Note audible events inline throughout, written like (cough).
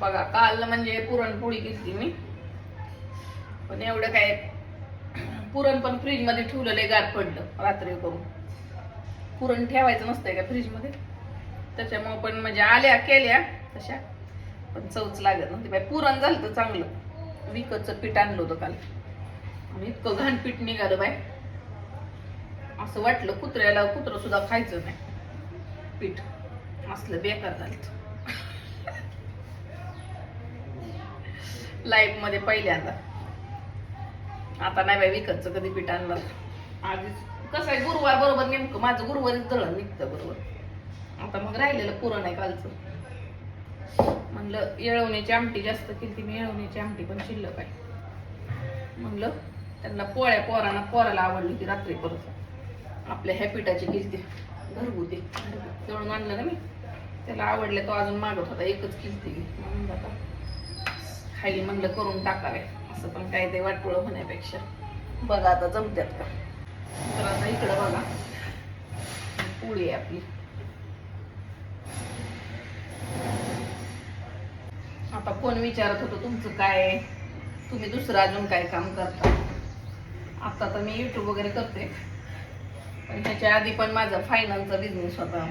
बघा काल म्हणजे पुरणपोळी घेतली मी. पण एवढं काय पुरण पण फ्रीजमध्ये ठेवलेलं गार पडलं रात्री करून पुरण ठेवायचं नसतंय का फ्रीजमध्ये त्याच्यामुळे पण म्हणजे आल्या केल्या तशा. पण चवच लागत नव्हती बाई. पुरण झालं तर चांगलं. विकतचं पीठ आणलं होतं काल. आणि इतकं घाण पीठ निघालं बाय असं वाटलं कुत्र्याला कुत्रं सुद्धा खायचं नाही. पीठ. असलं बेकार झालं लाईफमध्ये पहिल्यांदा आता. नाही बाई विकतचं कधी पीठ आणलं. आधीच कसं आहे गुरुवार बरोबर नेमकं माझं गुरुवारीच दळण निघतं बरोबर. आता मग राहिलेलं पुरण आहे कालचं. म्हणलं येळवण्याची आमटी जास्त केली मी येळवण्याची आमटी पण शिल्लक आहे. म्हणलं त्यांना पोळ्या पोरांना पोराला आवडली ती रात्री परत. आपल्या ह्या पिठाची किलती. घरगुती दळून आणलं ना मी. त्याला आवडले तो अजून मागत होता एकच किलती. म्हणून आता खाली म्हणलं करून टाकावे. असं पण काय ते वाटपुळं होण्यापेक्षा. बघा आता जमत्यात का? तर आता इकडं बघा. पोळी आहे आपली. आता कोण विचारत होतो तुमचं काय तुम्ही दुसरं अजून काय काम करता? आता तर मी युट्यूब वगैरे करते. पण ह्याच्या आधी पण माझा फायनान्सचा बिझनेस होता.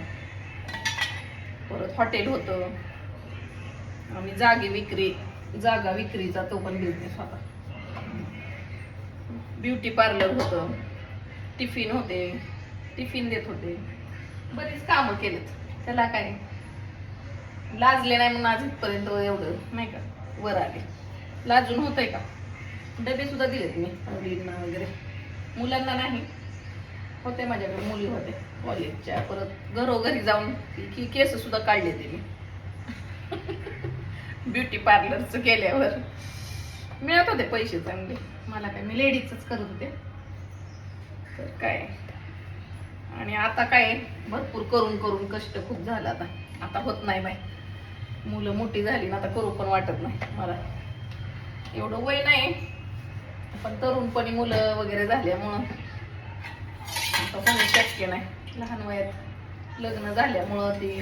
परत हॉटेल होतं. आम्ही जागी विक्री. जागा विक्रीचा तो पण बिझनेस होता. ब्युटी पार्लर होतं. टिफिन होते. टिफिन देत होते. बरीच कामं केलेत. त्याला काय? लाजले नाही म्हणून आज इथपर्यंत एवढं नाही का? वर आले. लाजून होतंय का? डबे सुद्धा दिलेत मी मुलींना वगैरे. मुलांना नाही. होते माझ्याकडे मुली होते. कॉलेजच्या परत घरोघरी जाऊन की केस सुद्धा काढले ते मी. (laughs) ब्युटी पार्लरचं केल्यावर. मिळत होते पैसे चांगले. मला काय मी लेडीजच करत होते. तर काय? आणि आता काय? भरपूर करून करून कष्ट खूप झालं आता. आता होत नाही बाई. मुलं मोठी झाली ना आता करू पण वाटत नाही मला. एवढं वय नाही. पण तरुणपणी मुलं वगैरे झाल्यामुळं. आता होणं शक्य नाही. लहान वयात लग्न झाल्यामुळं ती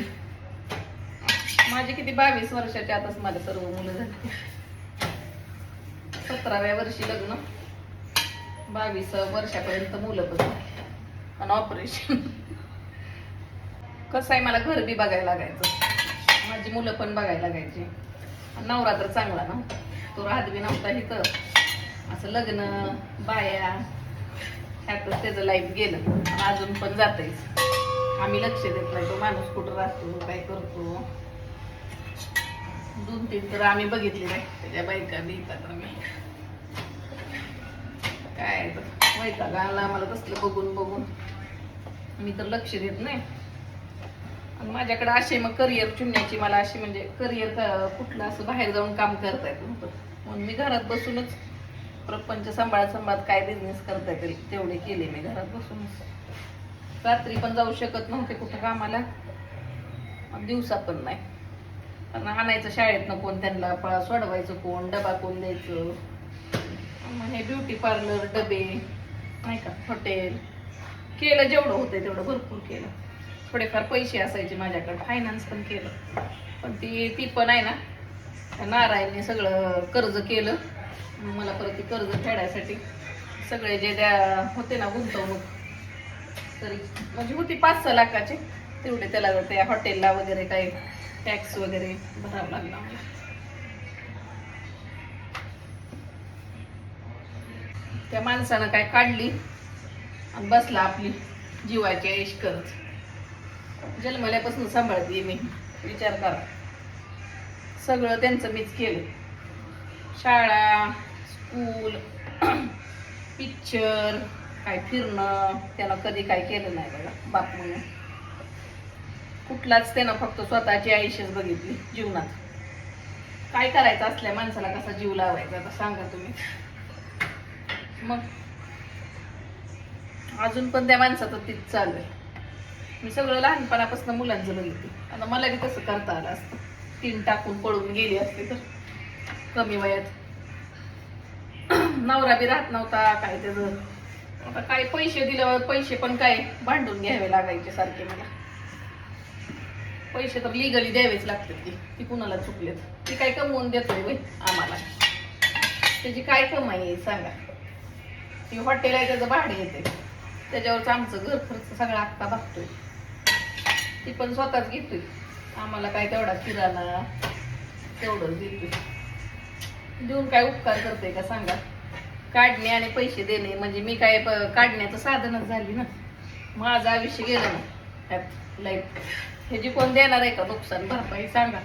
माझे किती बावीस वर्षाच्या आताच मला सर्व मुलं झाली. सतराव्या वर्षी लग्न. बावीस वर्षापर्यंत मुलं पण आणि ऑपरेशन कसं आहे मला घर बी बघायला लागायचं. माझी मुलं पण बघायला लागायची. नवरात्र नवरा तर चांगला ना तो राहत बी नव्हता इथं. असं लग्न बाया ह्यातच त्याचं लाईफ गेलं. अजून पण जातायच आम्ही लक्ष देत नाही. तो माणूस कुठं राहतो काय करतो? दोन तीन तर आम्ही बघितले नाही. त्याच्या बायका बिकात आम्ही. काय वैताग आला आम्हाला तसलं बघून बघून. मी तर लक्ष देत नाही. आणि माझ्याकडे असे मग करिअर चुनण्याची मला अशी म्हणजे करिअर कुठलं असं बाहेर जाऊन काम करता येत नव्हतं म्हणून मी घरात बसूनच प्रपंच सांभाळ सांभाळत काय बिझनेस करता येतील तेवढे केले मी घरात बसूनच. रात्री पण जाऊ शकत नव्हते कुठं कामाला. दिवसा पण नाही. आणि आणायचं शाळेतनं कोण त्यांना सोडवायचं कोण डबा कोण द्यायचं? मग हे ब्युटी पार्लर डबे नाही का हॉटेल केलं जेवढं होतं तेवढं भरपूर केलं. थोडेफार पैसे असायचे माझ्याकडे फायनान्स पण केलं. पण ती ती पण आहे ना त्या नारायणने सगळं कर्ज केलं. मग मला परत ती कर्ज फेडायसाठी सगळे जे त्या होते ना गुंतवणूक तरी म्हणजे होती पाच सहा लाखाचे. तेवढे त्याला त्या हॉटेलला वगैरे काही टॅक्स वगैरे भरावा लागला मला त्या माणसानं काय काढली? आणि बसला आपली जीवाची ऐश करत. जन्मल्यापासून सांभाळते मी. विचार करा. सगळं त्यांचं मीच केलं. शाळा स्कूल पिक्चर काय फिरणं त्याला कधी काय केलं नाही बघा बाप म्हणून. कुठलाच त्यानं फक्त स्वतःची आयुष्यच बघितली जीवनात. काय करायचं असल्या माणसाला कसा जीव लावायचा आता सांगा तुम्ही. मग? अजून पण त्या माणसाचं तीच चालू आहे. मी सगळं लहानपणापासून मुलांचं बघितलं. आता मला बी कसं करता आलं असतं. तीन टाकून पळून गेली असते तर. कमी वयात. नवरा बी राहत नव्हता काय त्याचं. आता काय पैसे दिल्यावर पैसे पण काय भांडून घ्यावे लागायचे सारखे मला. पैसे तर लिगली द्यावेच लागतात ती ती कुणाला चुकलेत. ती काय कमवून देतोय बाई आम्हाला. त्याची काय कमाई आहे सांगा. ती हॉटेल आहे त्याचं भाडे येते त्याच्यावरच आमचं घर खर्च सगळा आत्ता बघतोय. ती पण स्वतःच घेतोय. आम्हाला काय तेवढा किराणा तेवढंच देतोय. देऊन काय उपकार करते का सांगा. काढणे आणि पैसे देणे म्हणजे मी काय प- काढण्याचं साधनच झाली ना. माझं आयुष्य गेलं ना त्यात लाईफ ह्याची कोण देणार आहे का? नुकसान भरपाई सांगा.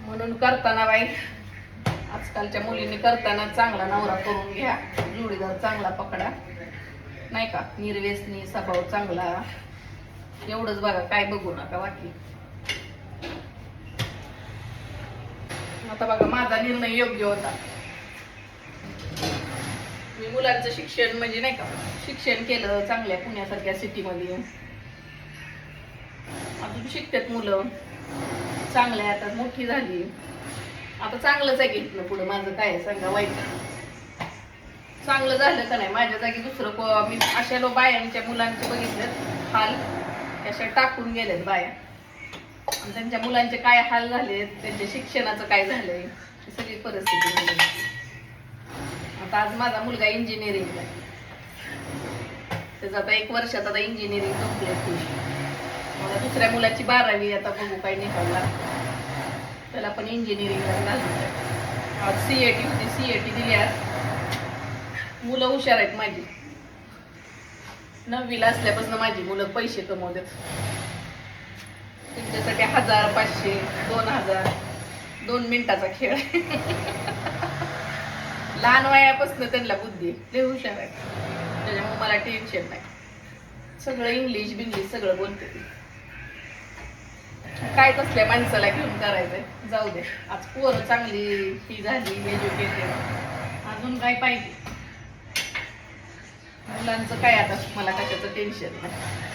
म्हणून करताना बाई आजकालच्या मुलींनी करताना चांगला नवरा करून घ्या. जोडीदार चांगला पकडा. नाही का? निर्वेसनी स्वभाव चांगला. एवढंच बघा काय बघू नका बाकी. आता बघा माझा निर्णय योग्य होता. मुलांचं शिक्षण म्हणजे नाही का शिक्षण केलं चांगल्या पुण्यासारख्या सिटीमध्ये अजून शिकतात मुलं. चांगल्या आता मोठी झाली. आता चांगलंच आहे घेतलं पुढं. माझं काय आहे सांगा वाईट चांगलं झालं का नाही? माझ्या जागी दुसरं को मी अशा लो बायांच्या मुलांचे बघितलं. हाल. अशा टाकून गेलेत बाया. आणि त्यांच्या मुलांचे काय हाल झालेत? त्यांच्या शिक्षणाचं काय झालंय? सगळी परिस्थिती म्हणजे आता आज माझा मुलगा इंजिनिअरिंगला त्याचं आता एक वर्षात आता इंजिनिअरिंग कंप्लीट होईल. मला दुसऱ्या मुलाची बारावी आता बघू काय निकाल त्याला पण इंजिनिअरिंगला घालून आज सी ए टी होती सी ए टी दिली आज. मुलं हुशार आहेत माझी. नववीला असल्यापासून माझी मुलं पैसे कमवतात. तुमच्यासाठी हजार पाचशे दोन हजार. दोन मिनिटाचा खेळ. आहे. (laughs) लहान वयापासून त्यांना बुद्धी ते लय हुशार आहे. त्याच्यामुळे मला टेन्शन नाही. सगळं इंग्लिश बिंग्लिश सगळं बोलते ती. काय कसल्या माणसाला घेऊन करायचंय? जाऊ दे. आज पोरं चांगली ही झाली एज्युकेटेड अजून काय पाहिजे? मुलांचं काय आता? मला कशाचं टेन्शन नाही.